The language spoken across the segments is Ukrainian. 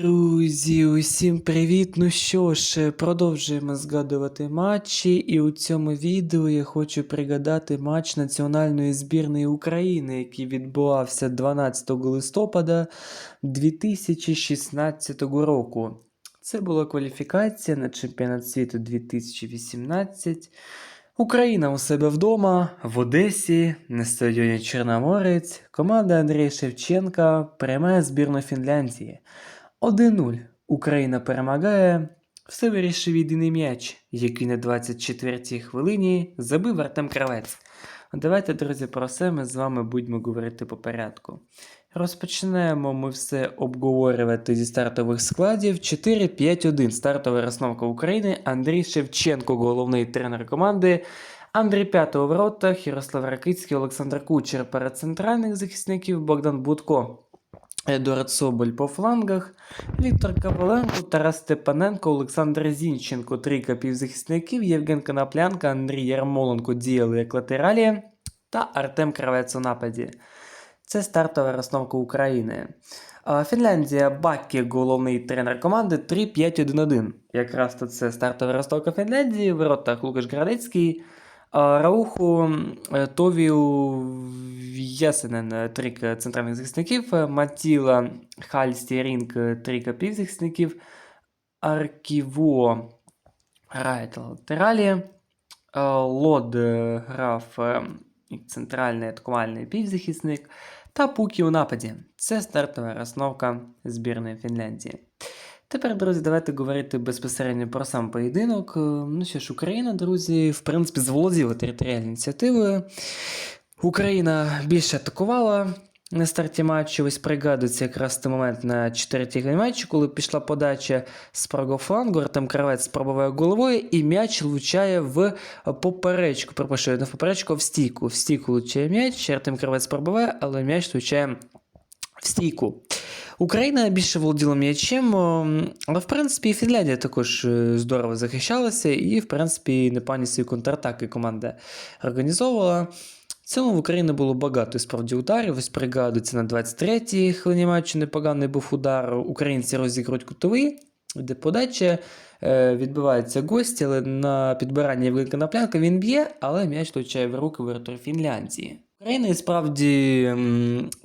Друзі, усім привіт! Ну що ж, продовжуємо згадувати матчі, і у цьому відео я хочу пригадати матч національної збірної України, який відбувався 12 листопада 2016 року. Це була кваліфікація на чемпіонат світу 2018. Україна у себе вдома, в Одесі, на стадіоні Чорноморець, команда Андрія Шевченка приймає збірну Фінляндії. 1-0. Україна перемагає. Все вирішив єдиний м'яч, який на 24-й хвилині забив Артем Кравець. Давайте, друзі, про все ми з вами будемо говорити по порядку. Розпочнемо ми все обговорювати зі стартових складів. 4-5-1. Стартова розновка України. Андрій Шевченко, головний тренер команди. Андрій П'ятого в воротах, Ярослав Ракицький, Олександр Кучер перед центральних захисників, Богдан Будко. Едуард Соболь по флангах, Віктор Коваленко, Тарас Степаненко, Олександр Зінченко, трійка півзахисників, Євген Коноплянка, Андрій Ярмоленко діяли як латералі та Артем Кравець у нападі. Це стартова розновка України. Фінляндія Баккі, головний тренер команди 3-5-1-1. Якраз то це стартова розновка Фінляндії, в воротах Лукаш Градецький, Рауху, е, Товію, Ясенен, е, центральних захисників, е, Матіла, Хальсті, Рінк, е, півзахисників, Арківо грає латералі, Лод грав е, центральний атакувальний півзахисник, та Пукі у нападі. Це стартова розновка збірної Фінляндії. Тепер, друзі, давайте говорити безпосередньо про сам поєдинок. Е, Ну що ж, Україна, друзі, в принципі, заволоділа територіальною ініціативою. Україна більше атакувала на старті матчу. Ось пригадується якраз той момент на четвертій грі матчу, коли пішла подача з правого флангу, Артем Кравець пробиває головою, і м'яч влучає в поперечку. Перепрошую, не в поперечку, а в стійку. В стійку влучає м'яч, Артем Кравець пробиває, але м'яч влучає в стійку. Україна більше володіла м'ячем, але в принципі і Фінляндія також е, здорово захищалася, і, в принципі, непогані свої контратаки команда організовувала. В цьому в Україні було багато справді ударів. Ось пригадується на 23-й хвилині матчу непоганий був удар. Українці розігрують кутовий, де подача е, відбиваються гості, але на підбиранні Євген Коноплянка він б'є, але м'яч влучає в руки воротаря Фінляндії. Україна і справді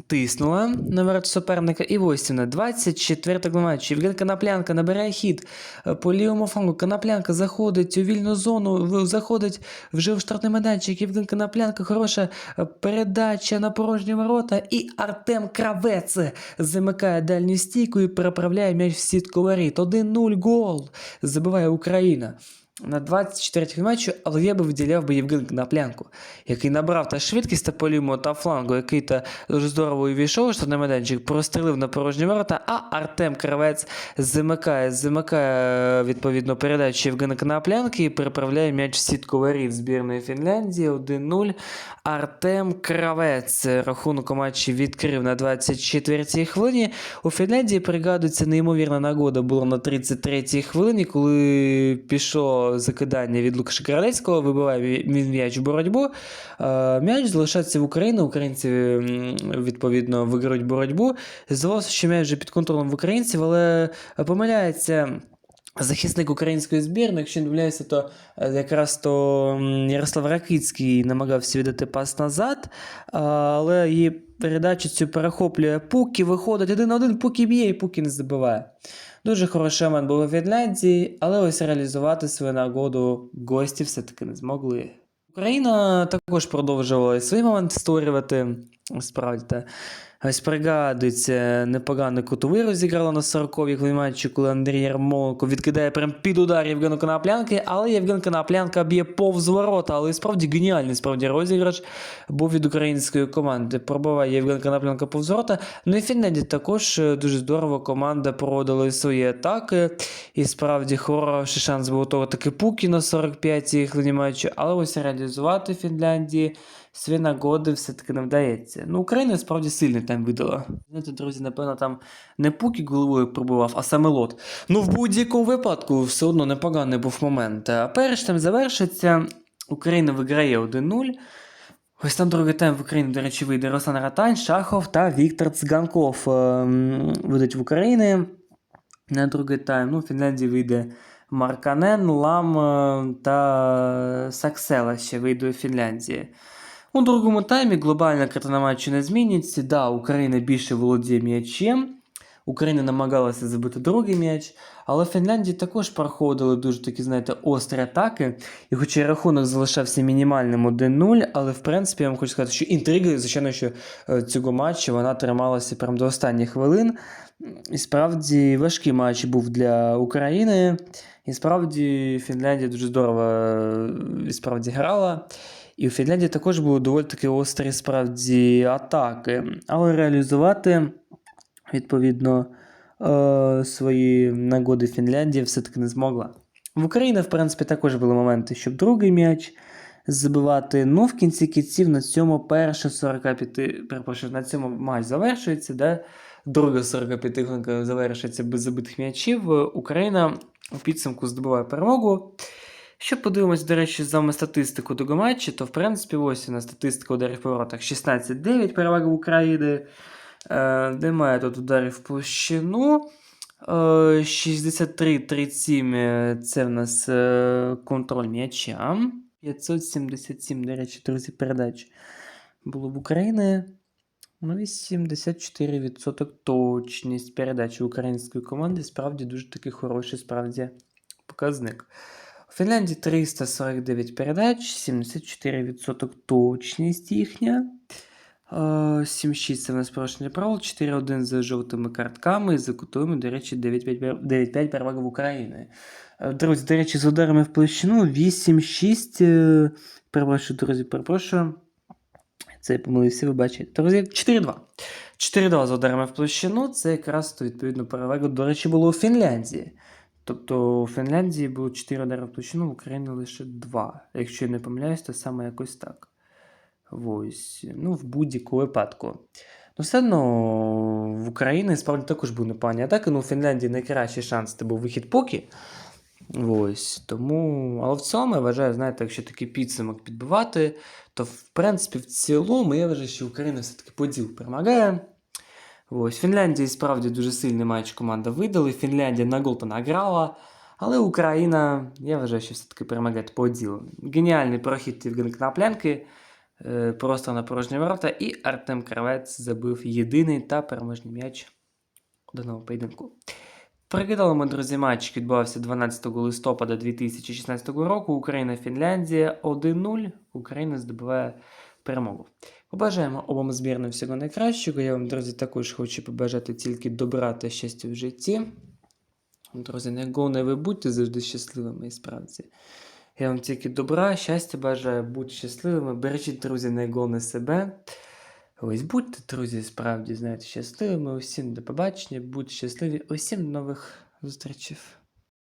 тиснула на ворот суперника. І ось на 24 матчі Євген Коноплянка набирає хід е, по лівому флангу. Коноплянка заходить у вільну зону, заходить вже в штрафний майданчик. Євген Коноплянка, хороша е, передача на порожні ворота. І Артем Кравець замикає дальню стійку і переправляє м'яч в сітку воріт. 1-0 гол. Забиває Україна. На 24 матчу, але я би виділяв би Євген Коноплянку, який набрав та швидкість та по та флангу, який та дуже здорово увійшов, що на майданчик прострілив на порожні ворота, а Артем Кравець замикає, замикає відповідно передачу Євгена Коноплянки і переправляє м'яч в сітку воріт збірної Фінляндії 1-0. Артем Кравець рахунок у матчі відкрив на 24-й хвилині. У Фінляндії пригадується неймовірна нагода була на 33-й хвилині, коли закидання від Лукаша Королецького, вибиває він м'яч в боротьбу. Е, М'яч залишається в Україні. Українці відповідно виграють боротьбу. Здавалося, що м'яч вже під контролем в українців, але помиляється. Захисник української збірної, якщо не помиляюся, то е, якраз то Ярослав Ракицький намагався віддати пас назад, але її передачу цю перехоплює Пукі, виходить один на один, Пукі б'є і Пукі не забиває. Дуже хороший момент був у Фінляндії, але ось реалізувати свою нагоду гості все-таки не змогли. Україна також продовжувала свій момент створювати. Справді. Ось пригадується, непоганий кутовий розіграла на 40-й хвилині матчі, коли Андрій Ярмоленко відкидає прям під удар Євгена Коноплянки, але Євген Коноплянка б'є повз ворота, але справді геніальний справді розіграш був від української команди. Пробиває Євген Коноплянка повз ворота. Ну і Фінляндія також е, дуже здорово команда проводила свої атаки. І справді хороший шанс був того таки Пукі на 45-й хвилині матчу, але ось реалізувати Фінляндії свої нагоди все-таки не вдається. Ну, Україна справді сильний там видала. Знаєте, друзі, напевно, там не Пукі головою пробував, а саме лот. Ну, в будь-якому випадку все одно непоганий був момент. А перш тим завершиться, Україна виграє 1-0. Ось там другий тайм в Україні, до речі, вийде Руслан Ратань, Шахов та Віктор Цганков ем, вийдуть в Україні. на другий тайм. Ну, в Фінляндії вийде Марканен, Лам е, та Саксела ще вийде у Фінляндії. У другому таймі глобальна картина матчу не зміниться. Да, Україна більше володіє м'ячем. Україна намагалася забити другий м'яч, але Фінляндії також проходили дуже такі, знаєте, острі атаки. І хоча рахунок залишався мінімальним 1-0, але в принципі я вам хочу сказати, що інтрига, звичайно, що е, цього матчу вона трималася прямо до останніх хвилин. І справді важкий матч був для України. І справді Фінляндія дуже здорово е, і справді грала. І у Фінляндії також були доволі таки острі справді атаки. Але реалізувати, відповідно, е, свої нагоди Фінляндія все-таки не змогла. В Україні, в принципі, також були моменти, щоб другий м'яч забивати. Ну, в кінці кінців на цьому перше 45, перепрошую, на цьому матч завершується, де друга 45 хвилинка завершиться без забитих м'ячів. Україна у підсумку здобуває перемогу. Що подивимось, до речі, вами статистику того матчу, то в принципі ось у нас статистика ударів по воротах 16-9 перевага України. Е, немає тут ударів в площину. Е, 63-37 е, це в нас е, контроль м'яча. 577, до речі, друзі, передач було в Україні. Ну, 84% точність передачі української команди. Справді дуже такий хороший справді показник. У Фінляндії 349 передач, 74% точність їхня. Е, 7-6 це в нас порушення правил, 4-1 за жовтими картками і за кутовими, до речі, 9-5 пер- 9-5 перевага в Україні. Е, Друзі, до речі, з ударами в площину 8-6. е, Перепрошую, друзі, перепрошую. Це я помилився, ви бачите. Друзі, 4-2. 4-2 з ударами в площину. Це якраз відповідно перевага, до речі, було у Фінляндії. Тобто у Фінляндії було 4 удари в площину, в Україні лише 2. Якщо я не помиляюсь, то саме якось так. Ось. Ну, в будь-якому випадку. Ну, все одно в Україні справді також був непогані атаки. Ну, у Фінляндії найкращий шанс це був вихід поки. Ось. Тому. Але в цілому я вважаю, знаєте, якщо такий підсумок підбивати, то в принципі в цілому я вважаю, що Україна все-таки поділ перемагає. Ось, Фінляндії справді дуже сильний матч команда видали. Фінляндія на гол награла. Але Україна, я вважаю, що все-таки перемагає по ділу. Геніальний прохід Євгена Кнаплянки, е, просто на порожні ворота, і Артем Кравець забив єдиний та переможний м'яч даного поєдинку. Прикидали ми, друзі, матч, який відбувався 12 листопада 2016 року. Україна-Фінляндія 1-0. Україна здобуває перемогу. Побажаємо обом збірним всього найкращого. Я вам, друзі, також хочу побажати тільки добра та щастя в житті. Друзі, не головне ви будьте завжди щасливими і справді. Я вам тільки добра, щастя бажаю, будьте щасливими, бережіть, друзі, найголовне себе. Ось будьте, друзі, справді, знаєте, щасливими. Усім до побачення, будьте щасливі, усім нових зустрічей.